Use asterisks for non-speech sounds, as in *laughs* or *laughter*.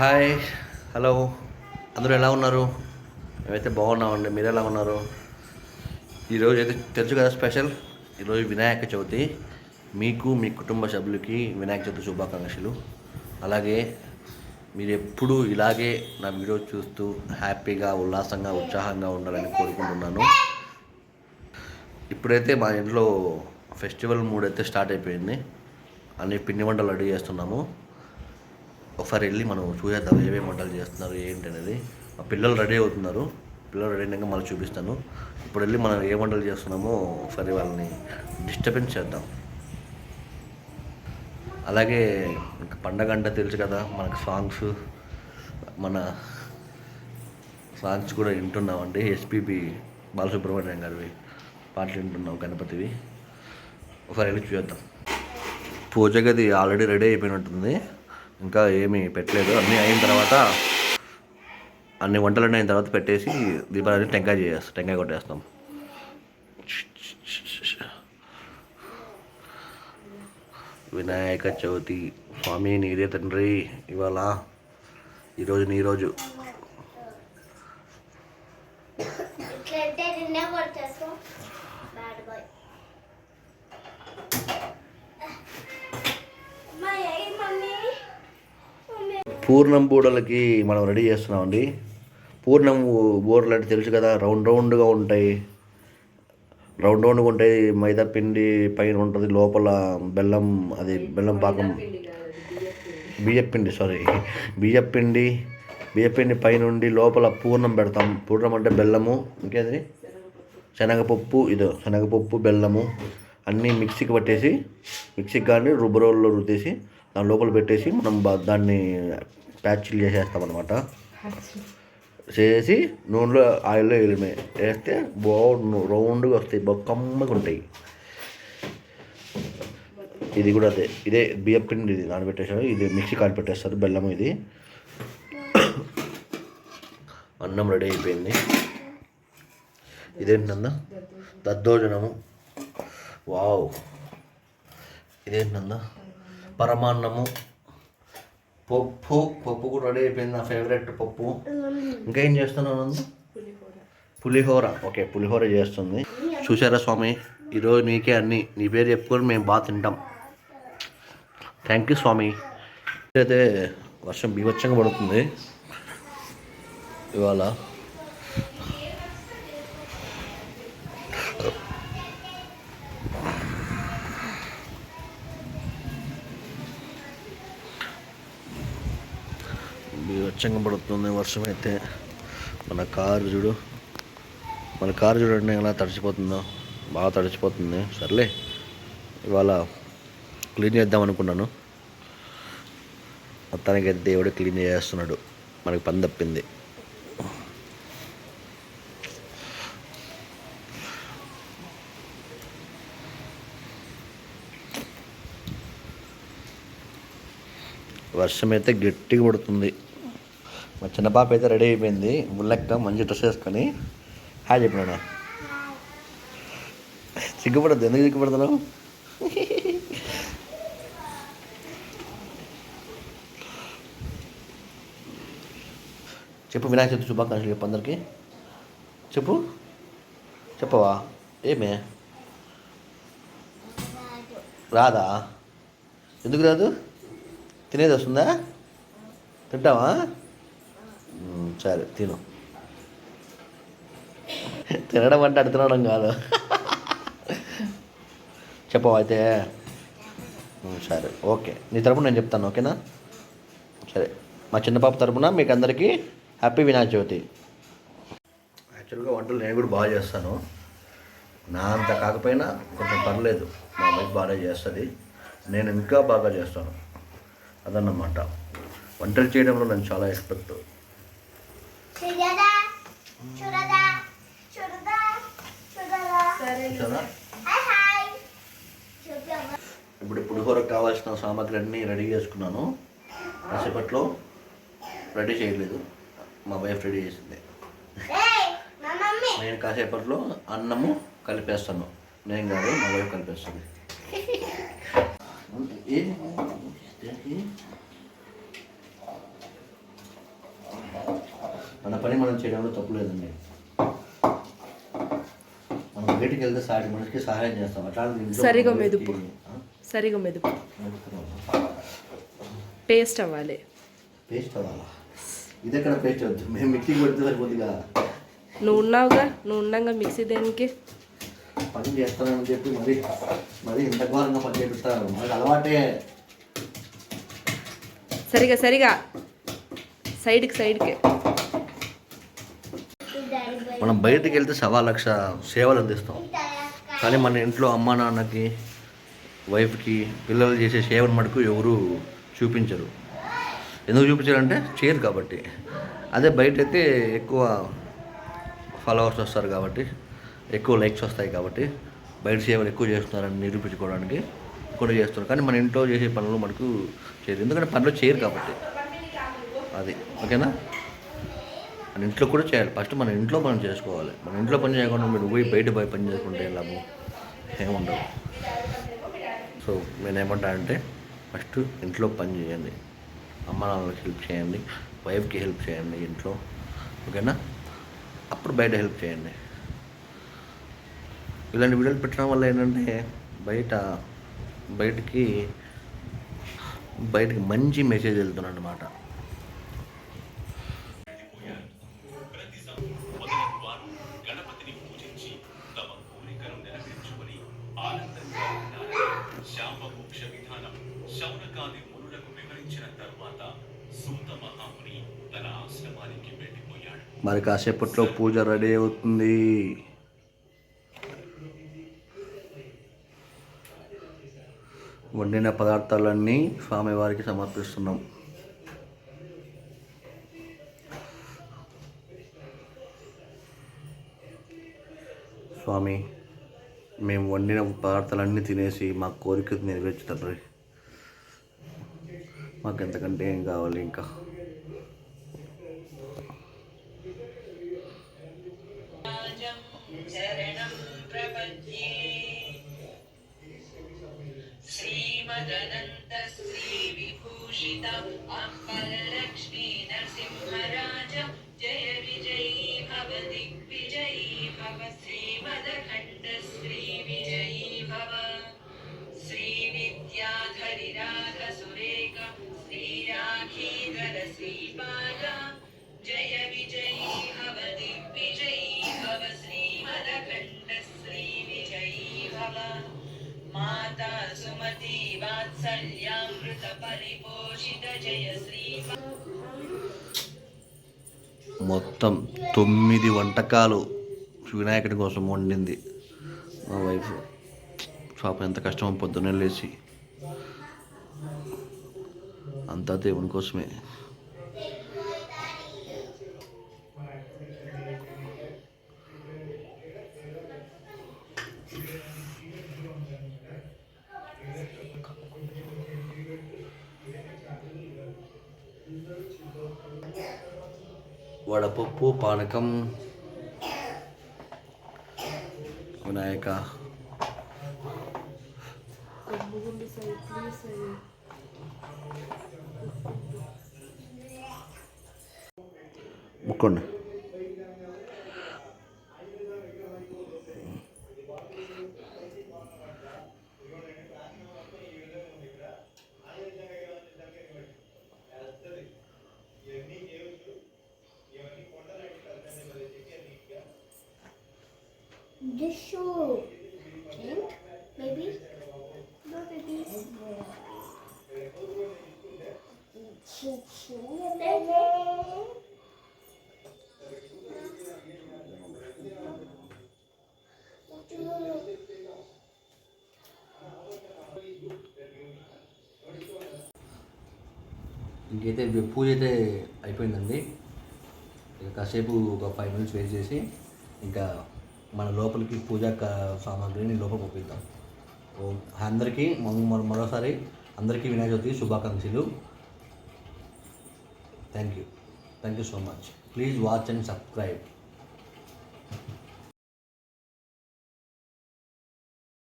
Hi hello. అందరూ ఎలా ఉన్నారు? మేమైతే బాగున్నామండి మీరు ఎలా ఉన్నారు? ఈరోజు అయితే తెలుసు కదా స్పెషల్? ఈరోజు వినాయక చవితి. మీకు మీ కుటుంబ సభ్యులకి వినాయక చవితి శుభాకాంక్షలు. అలాగే మీరు ఎప్పుడూ ఇలాగే నా వీడియో చూస్తూ హ్యాపీగా ఉల్లాసంగా ఉత్సాహంగా ఉండాలని కోరుకుంటున్నాను. ఇప్పుడైతే మా ఇంట్లో ఫెస్టివల్ మూడ్ అయితే స్టార్ట్ అయిపోయింది. అన్ని పిండి వంటలు రెడీ చేస్తున్నాము. ఒకసారి వెళ్ళి మనం చూసేద్దాం ఏమేమి వంటలు చేస్తున్నారు ఏంటి అనేది మా పిల్లలు రెడీ అవుతున్నారు. పిల్లలు రెడీ అయినాక మళ్ళీ చూపిస్తాను. ఇప్పుడు వెళ్ళి మనం ఏ వంటలు చేస్తున్నామో ఒకసారి వాళ్ళని డిస్టర్బెన్స్ చేద్దాం. అలాగే పండగ అంటే తెలుసు కదా మనకు సాంగ్స్ మన సాంగ్స్ కూడా వింటున్నామండి ఎస్పీబి బాలసుబ్రహ్మణ్యం గారివి పాటలు వింటున్నాం గణపతివి. ఒకసారి వెళ్ళి చూద్దాం పూజ గది ఆల్రెడీ రెడీ అయిపోయినట్టుంది. ఇంకా ఏమీ పెట్టలేదు. అన్నీ అయిన తర్వాత అన్ని వంటలన్నీ అయిన తర్వాత పెట్టేసి దీపావళి టెంకాయ చేస్తాం టెంకాయ కొట్టేస్తాం. వినాయక చవితి స్వామి నీదే తండ్రి. ఇవాళ ఈరోజు నీ రోజు. పూర్ణం బూడలకి మనం రెడీ చేస్తున్నామండి. పూర్ణం బూరలు అంటే తెలుసు కదా రౌండ్ రౌండ్గా ఉంటాయి. రౌండ్ రౌండ్గా ఉంటాయి. మైదా పిండి పైన ఉంటుంది లోపల బెల్లం అది బెల్లం పాకం. బియ్యపిండి సారీ బియ్యపిండి బియ్యపిండి పైనుండి లోపల పూర్ణం పెడతాం. పూర్ణం అంటే బెల్లము ఇంకేది? శనగపప్పు ఇదో శనగపప్పు బెల్లము అన్నీ మిక్సీకి పట్టేసి మిక్సీకి కానీ రుబ్బరోల్లో రుద్దేసి దాని లోపల పెట్టేసి మనం దాన్ని ప్యాచ్లు చేసేస్తాం అనమాట చేసి నూనెలో ఆయిల్లో వేయడమే వేస్తే బాగుండు రౌండ్గా వస్తాయి బాగా కమ్మగా ఉంటాయి. ఇది కూడా అదే. ఇదే బియ్యం పిండి ఇది నానబెట్టేసారు ఇది మిక్సీ కాలు పెట్టేస్తారు బెల్లం ఇది. అన్నం రెడీ అయిపోయింది. ఇదేంటందా? దద్దోజనము. వావ్. ఇదేంటందా? పరమాన్నము. పప్పు పప్పు కూడా రెడీ అయిపోయింది నా ఫేవరెట్ పప్పు. ఇంకా ఏం చేస్తున్నావు పులిహోర. ఓకే పులిహోర చేస్తుంది. చూసారా స్వామి? ఈరోజు నీకే అన్ని. నీ పేరు చెప్పుకొని మేము బాగా తింటాం. థ్యాంక్ యూ స్వామి. అయితే వర్షం బీభత్సంగా పడుతుంది. ఇవాళ బీభత్సంగా పడుతుంది వర్షం అయితే మన కారు చూడు. మన కారు చూడండి ఎలా తడిచిపోతుందో. బాగా తడిచిపోతుంది. సర్లే ఇవాళ క్లీన్ చేద్దాం అనుకున్నాను. మొత్తానికైతే దేవుడు క్లీన్ చేస్తున్నాడు. మనకి పని తప్పింది. వర్షం అయితే గట్టిగా పడుతుంది. మా చిన్న పాప అయితే రెడీ అయిపోయింది. ఉల్లెక్క మంచి డ్రెస్ వేసుకొని. హాయ్ చెప్పినా సిగ్గుపడద్దు. ఎందుకు సిగ్గుపడుతున్నావు? చెప్పు వినాయక చవితి శుభాకాంక్షలు చెప్పు అందరికీ. చెప్పు. చెప్పవా? ఏమే? రాదా? ఎందుకు రాదు? తినేది వస్తుందా? తింటావా? సరే తిను. తినడం అంటే అడుతున్నాడం తినడం కాదు. చెప్పవు అయితే? సరే ఓకే. నీ తరపున నేను చెప్తాను ఓకేనా? సరే. మా చిన్న పాప తరపున మీకు అందరికీ హ్యాపీ వినాయక చవితి యాక్చువల్గా వంటలు నేను కూడా బాగా చేస్తాను. నా అంత కాకపోయినా కొంచెం పర్లేదు. మా వైఫ్ బాగా చేస్తుంది. నేను ఇంకా బాగా చేస్తాను. అదన్నమాట. వంటలు చేయడంలో నేను చాలా ఎక్స్పెక్ట్ చూడదా చూడదా చూడదా చూడదా చాలా హాయ్ హాయ్ చూద్దామా ఇప్పుడు పులిహోరకు కావాల్సిన సామాగ్రి అన్నీ రెడీ చేసుకున్నాను. కాసేపట్లో రెడీ చేయలేదు. మా వైఫ్ రెడీ చేసింది. ఏయ్ మా మమ్మీ. నేను కాసేపట్లో అన్నము కలిపేస్తాను. నేను కాదు మా వైఫ్ కలిపేస్తుంది? *laughs* ఏంటి? చేయడంలో తప్పు లేదండి. మనం బయటికి వెళ్తే సాటి మనిషికి సహాయం చేస్తాం. అట్లాంటి ఇంట్లో సరిగా మెదుపు. సరిగా మెదుపు. పేస్ట్ అవ్వాలి. పేస్ట్ అవ్వాలా? ఇది ఎక్కడ పేస్ట్ వద్దు మేము మిక్సీకి పెడితే సరిపోతుందిగా నువ్వు ఉన్నావుగా? నువ్వు ఉన్నాగా మిక్సీ దేనికి? పని చేస్తానని చెప్పి మరి మరి ఇంత ఘోరంగా పని చేపిస్తారు. మనకి అలవాటే. సరిగా సరిగా. సైడ్కి సైడ్కి. మనం బయటికి వెళ్తే సవా లక్ష సేవలు అందిస్తాం. కానీ మన ఇంట్లో అమ్మా నాన్నకి వైఫ్కి పిల్లలు చేసే సేవను మటుకు ఎవరు చూపించరు. ఎందుకు చూపించారంటే చేయరు కాబట్టి. అదే బయట అయితే ఎక్కువ ఫాలోవర్స్ వస్తారు కాబట్టి ఎక్కువ లైక్స్ వస్తాయి కాబట్టి బయట సేవలు ఎక్కువ చేస్తున్నారని నిరూపించుకోవడానికి కొన్ని చేస్తున్నారు కానీ మన ఇంట్లో చేసే పనులు మనకు చేయరు. ఎందుకంటే పనులు చేయరు కాబట్టి. అది. ఓకేనా? మన ఇంట్లో కూడా చేయాలి. ఫస్ట్ మన ఇంట్లో మనం చేసుకోవాలి. మన ఇంట్లో పని చేయకుండా మీరు పోయి బయట పోయి పని చేసుకుంటే లాభం ఏముండవు సో నేను అంటే ఫస్ట్ ఇంట్లో పని చేయండి. అమ్మ నాన్నలకి హెల్ప్ చేయండి. వైఫ్కి హెల్ప్ చేయండి ఇంట్లో. ఓకేనా? అప్పుడు బయట హెల్ప్ చేయండి. ఇలాంటి వీడియోలు పెట్టడం వల్ల ఏంటంటే బయట బయటికి బయటికి మంచి మెసేజ్ వెళ్తున్నమాట మరి కాసేపట్లో పూజ రెడీ అవుతుంది. వండిన పదార్థాలన్నీ స్వామివారికి సమర్పిస్తున్నాం. స్వామి మేము వండిన పదార్థాలన్నీ తినేసి మా కోరిక నెరవేర్చుతారు మాకు ఎంతకంటే ఏం కావాలి ఇంకా? श्रीमदनन्तश्रीविभूषित अम्बलक्ष्मी नरसिंहराज जय विजयी भव दिग्विजयी भव श्रीमदखण्ड మొత్తం తొమ్మిది వంటకాలు వినాయకుడి కోసం వండింది. మా వైఫ్ పాపం ఎంత కష్టమో పొద్దున్నే లేచి అంతా దేవుని కోసమే వడపప్పు పానకం. వినాయక. ముక్కోండి. ఇంకైతే పూజ అయితే అయిపోయిందండి. ఇక కాసేపు ఒక ఫైవ్ మినిట్స్ వెయిట్ చేసి ఇంకా మన లోపలికి పూజా సామాగ్రిని లోపల పంపిద్దాం అందరికీ మరోసారి అందరికీ వినాయక చవితి శుభాకాంక్షలు. Thank you thank you so much please watch and subscribe